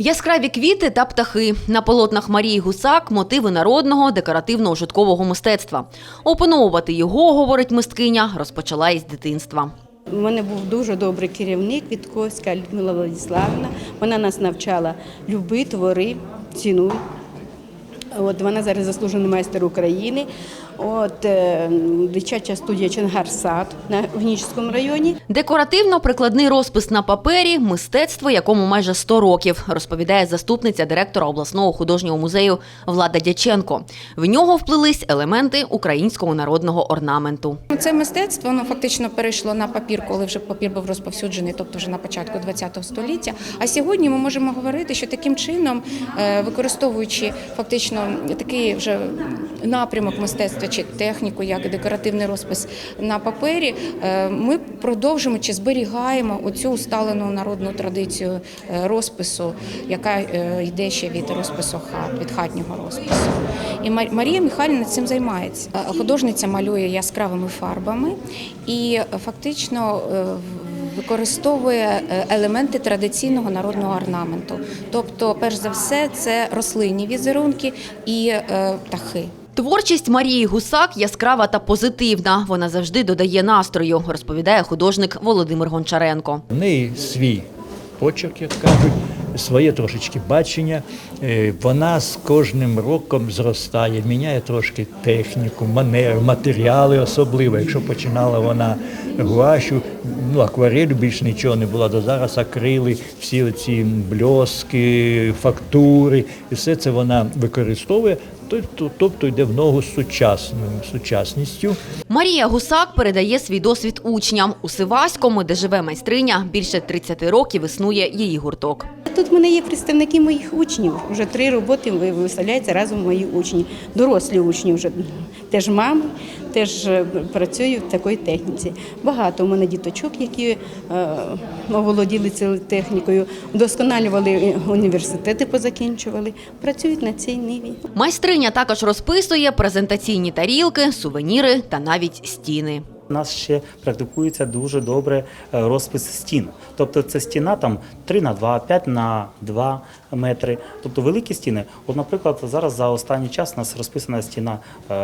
Яскраві квіти та птахи на полотнах Марії Гусак мотиви народного декоративно-ужиткового мистецтва. Опановувати його, говорить мисткиня, розпочала із дитинства. У мене був дуже добрий керівник Вітковська Людмила Владиславівна. Вона нас навчала люби, твори, цінуй. От вона зараз заслужений майстер України. От е, дитяча студія Чангарсад на Гнічському районі. Декоративно-прикладний розпис на папері мистецтво, якому майже 100 років, розповідає заступниця директора обласного художнього музею Влада Дяченко. В нього вплились елементи українського народного орнаменту. Це мистецтво воно фактично перейшло на папір, коли вже папір був розповсюджений, тобто вже на початку ХХ століття. А сьогодні ми можемо говорити, що таким чином, е, використовуючи фактично такий вже напрямок мистецтва чи техніку, як декоративний розпис на папері, е, ми продовжуємо чи зберігаємо оцю усталену народну традицію е, розпису, яка е, йде ще від розпису хат, від хатнього розпису. І Марія Михайлівна цим займається. Художниця малює яскравими фарбами і фактично в- використовує е, елементи традиційного народного орнаменту. Тобто, перш за все, це рослинні візерунки і е, птахи. Творчість Марії Гусак яскрава та позитивна. Вона завжди додає настрою, розповідає художник Володимир Гончаренко. В неї свій почерк, як кажуть, своє трошечки бачення. Е, Вона з кожним роком зростає, міняє трошки техніку, манеру, матеріали особливо. Якщо починала вона гуашу, ну акварелю більш нічого не було, до зараз акрили, всі ці бльоски, фактури, і все це вона використовує. Тобто- йде в ногу з сучасним сучасністю. Марія Гусак передає свій досвід учням. У Сиваському, де живе майстриня, більше 30 років існує її гурток. Тут в мене є представники моїх учнів. Вже три роботи виставляються разом мої учні, дорослі учні вже теж мами, теж е, працюю в такій техніці. Багато у мене діточок, які е, оволоділи цією технікою, вдосконалювали е, університети, позакінчували, працюють на цій ниві. Майстриня також розписує презентаційні тарілки, сувеніри та навіть стіни. У нас ще практикується дуже добре е, розпис стін. Тобто це стіна там 3 на 2, 5 на 2 метри. Тобто великі стіни. От, наприклад, зараз за останній час у нас розписана стіна е,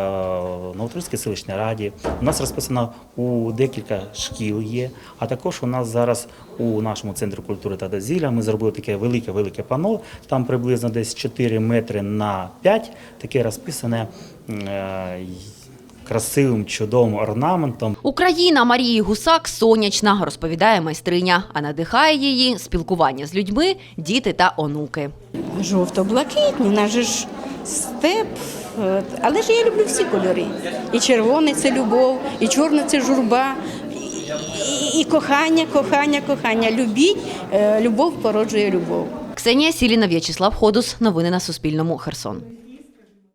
на Утрицькій селищній раді. У нас розписана у декілька шкіл є. А також у нас зараз у нашому центрі культури та дозвілля ми зробили таке велике-велике пано. Там приблизно десь 4 метри на 5, таке розписане. Е, Красивим чудовим орнаментом. Україна Марії Гусак сонячна, розповідає майстриня, а надихає її спілкування з людьми, діти та онуки. Жовто-блакитні, наш ж степ. Але ж я люблю всі кольори. І червоний це любов, і чорний це журба, і, і, і кохання, кохання, кохання. Любіть, е, любов породжує любов. Ксенія Сіліна, В'ячеслав Ходус. Новини на Суспільному. Херсон.